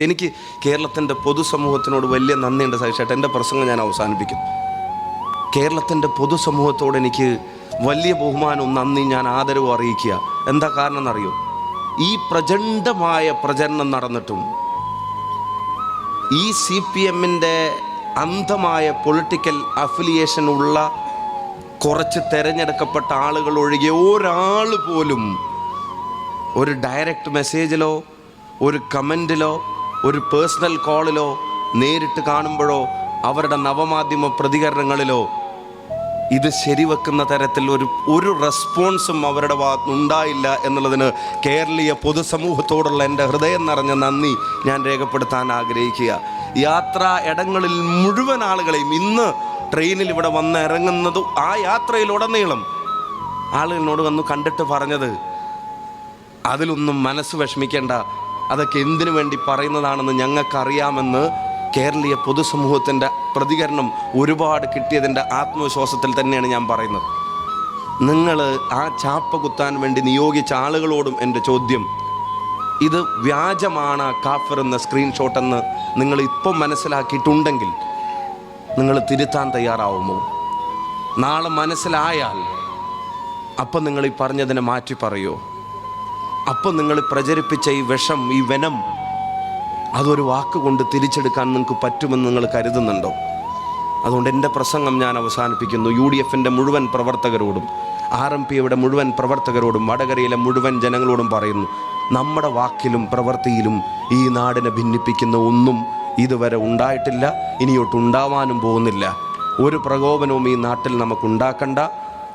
എനിക്ക് കേരളത്തിന്റെ പൊതുസമൂഹത്തിനോട് വലിയ നന്ദിയുണ്ട് സഹിച്ചേട്ടൻ എന്റെ പ്രസംഗം ഞാൻ അവസാനിപ്പിക്കും കേരളത്തിന്റെ പൊതുസമൂഹത്തോട് എനിക്ക് വലിയ ബഹുമാനവും നന്ദി ഞാൻ ആദരവും അറിയിക്കുക. എന്താ കാരണം എന്നറിയോ ഈ പ്രചണ്ഡമായ പ്രചരണം നടന്നിട്ടും ഈ സി പി എമ്മിന്റെ അന്ധമായ പൊളിറ്റിക്കൽ അഫിലിയേഷൻ ഉള്ള കുറച്ച് തിരഞ്ഞെടുക്കപ്പെട്ട ആളുകൾ ഒഴികെ ഒരാൾ പോലും ഒരു ഡയറക്റ്റ് മെസ്സേജിലോ ഒരു കമന്റിലോ ഒരു പേഴ്സണൽ കോളിലോ നേരിട്ട് കാണുമ്പോഴോ അവരുടെ നവമാധ്യമ പ്രതികരണങ്ങളിലോ ഇത് ശരിവെക്കുന്ന തരത്തിൽ ഒരു ഒരു റെസ്പോൺസും അവരുടെ ഉണ്ടായില്ല എന്നുള്ളതിന് കേരളീയ പൊതുസമൂഹത്തോടുള്ള എന്റെ ഹൃദയം നിറഞ്ഞ നന്ദി ഞാൻ രേഖപ്പെടുത്താൻ ആഗ്രഹിക്കുക. യാത്രാ ഇടങ്ങളിൽ മുഴുവൻ ആളുകളെയും ഇന്ന് ട്രെയിനിൽ ഇവിടെ വന്ന് ഇറങ്ങുന്നത് ആ യാത്രയിലുടനീളം ആളുകളോട് വന്ന് കണ്ടിട്ട് പറഞ്ഞത് അതിലൊന്നും മനസ്സ് വിഷമിക്കേണ്ട. അതൊക്കെ എന്തിനു വേണ്ടി പറയുന്നതാണെന്ന് ഞങ്ങൾക്കറിയാമെന്ന് കേരളീയ പൊതുസമൂഹത്തിന്റെ പ്രതികരണം ഒരുപാട് കിട്ടിയതിന്റെ ആത്മവിശ്വാസത്തിൽ തന്നെയാണ് ഞാൻ പറയുന്നത്. നിങ്ങൾ ആ ചാപ്പ കുത്താൻ വേണ്ടി നിയോഗിച്ച ആളുകളോടും എന്റെ ചോദ്യം ഇത് വ്യാജമാണ് കാഫർ എന്ന സ്ക്രീൻഷോട്ടെന്ന് നിങ്ങൾ ഇപ്പം മനസ്സിലാക്കിയിട്ടുണ്ടെങ്കിൽ നിങ്ങൾ തിരുത്താൻ തയ്യാറാവുമോ? നാളെ മനസ്സിലായാൽ അപ്പം നിങ്ങൾ ഈ പറഞ്ഞതിനെ മാറ്റി പറയോ അപ്പം നിങ്ങൾ പ്രചരിപ്പിച്ച ഈ വിഷം ഈ വനം അതൊരു വാക്കുകൊണ്ട് തിരിച്ചെടുക്കാൻ നിങ്ങൾക്ക് പറ്റുമെന്ന് നിങ്ങൾ കരുതുന്നുണ്ടോ? അതുകൊണ്ട് എന്റെ പ്രസംഗം ഞാൻ അവസാനിപ്പിക്കുന്നു. യു ഡി എഫിന്റെ മുഴുവൻ പ്രവർത്തകരോടും ആർ എം പിയുടെ മുഴുവൻ പ്രവർത്തകരോടും വടകരയിലെ മുഴുവൻ ജനങ്ങളോടും പറയുന്നു നമ്മുടെ വാക്കിലും പ്രവൃത്തിയിലും ഈ നാടിനെ ഭിന്നിപ്പിക്കുന്ന ഒന്നും ഇതുവരെ ഉണ്ടായിട്ടില്ല ഇനിയൊട്ട് ഉണ്ടാവാനും പോകുന്നില്ല. ഒരു പ്രകോപനവും ഈ നാട്ടിൽ നമുക്ക് ഉണ്ടാക്കണ്ട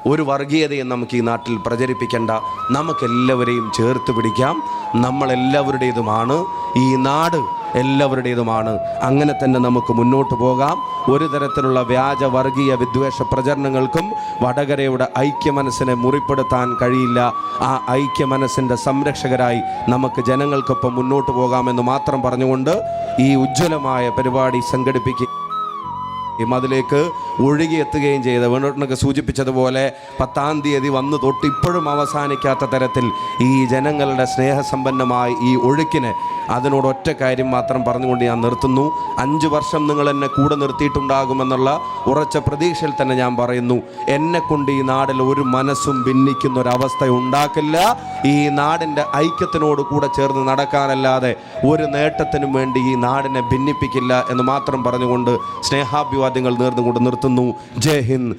ഒരു വർഗീയതയും നമുക്ക് ഈ നാട്ടിൽ പ്രചരിപ്പിക്കേണ്ട. നമുക്കെല്ലാവരെയും ചേർത്ത് പിടിക്കാം. നമ്മളെല്ലാവരുടേതുമാണ്. ഈ നാട് എല്ലാവരുടേതുമാണ്. അങ്ങനെ തന്നെ നമുക്ക് മുന്നോട്ട് പോകാം. ഒരു തരത്തിലുള്ള വ്യാജ വർഗീയ വിദ്വേഷ പ്രചരണങ്ങൾക്കും വടകരയുടെ ഐക്യ മനസ്സിനെ മുറിപ്പെടുത്താൻ കഴിയില്ല. ആ ഐക്യ ഐക്യമനസ്സിന്റെ സംരക്ഷകരായി നമുക്ക് ജനങ്ങൾക്കൊപ്പം മുന്നോട്ട് പോകാമെന്ന് മാത്രം പറഞ്ഞുകൊണ്ട് ഈ ഉജ്ജ്വലമായ പരിപാടി സംഘടിപ്പിക്കുക അതിലേക്ക് ഒഴുകിയെത്തുകയും ചെയ്ത് വേണോട്ടിനൊക്കെ സൂചിപ്പിച്ചതുപോലെ പത്താം തീയതി വന്നു തൊട്ട് ഇപ്പോഴും അവസാനിക്കാത്ത തരത്തിൽ ഈ ജനങ്ങളുടെ സ്നേഹസമ്പന്നമായ ഈ ഒഴുക്കിന് അതിനോട് ഒറ്റ കാര്യം മാത്രം പറഞ്ഞുകൊണ്ട് ഞാൻ നിർത്തുന്നു. അഞ്ച് വർഷം നിങ്ങൾ എന്നെ കൂടെ നിർത്തിയിട്ടുണ്ടാകുമെന്നുള്ള ഉറച്ച പ്രതീക്ഷയിൽ തന്നെ ഞാൻ പറയുന്നു. എന്നെ കൊണ്ട് ഈ നാടിൽ ഒരു മനസ്സും ഭിന്നിക്കുന്ന ഒരവസ്ഥ ഉണ്ടാക്കില്ല ഈ നാടിന്റെ ഐക്യത്തിനോട് കൂടെ ചേർന്ന് നടക്കാനല്ലാതെ ഒരു നേട്ടത്തിനും വേണ്ടി ഈ നാടിനെ ഭിന്നിപ്പിക്കില്ല എന്ന് മാത്രം പറഞ്ഞുകൊണ്ട് സ്നേഹാഭിവാദ്യങ്ങൾ നേർന്നുകൊണ്ട് നിർത്തുന്നു. ജയ് ഹിന്ദ്.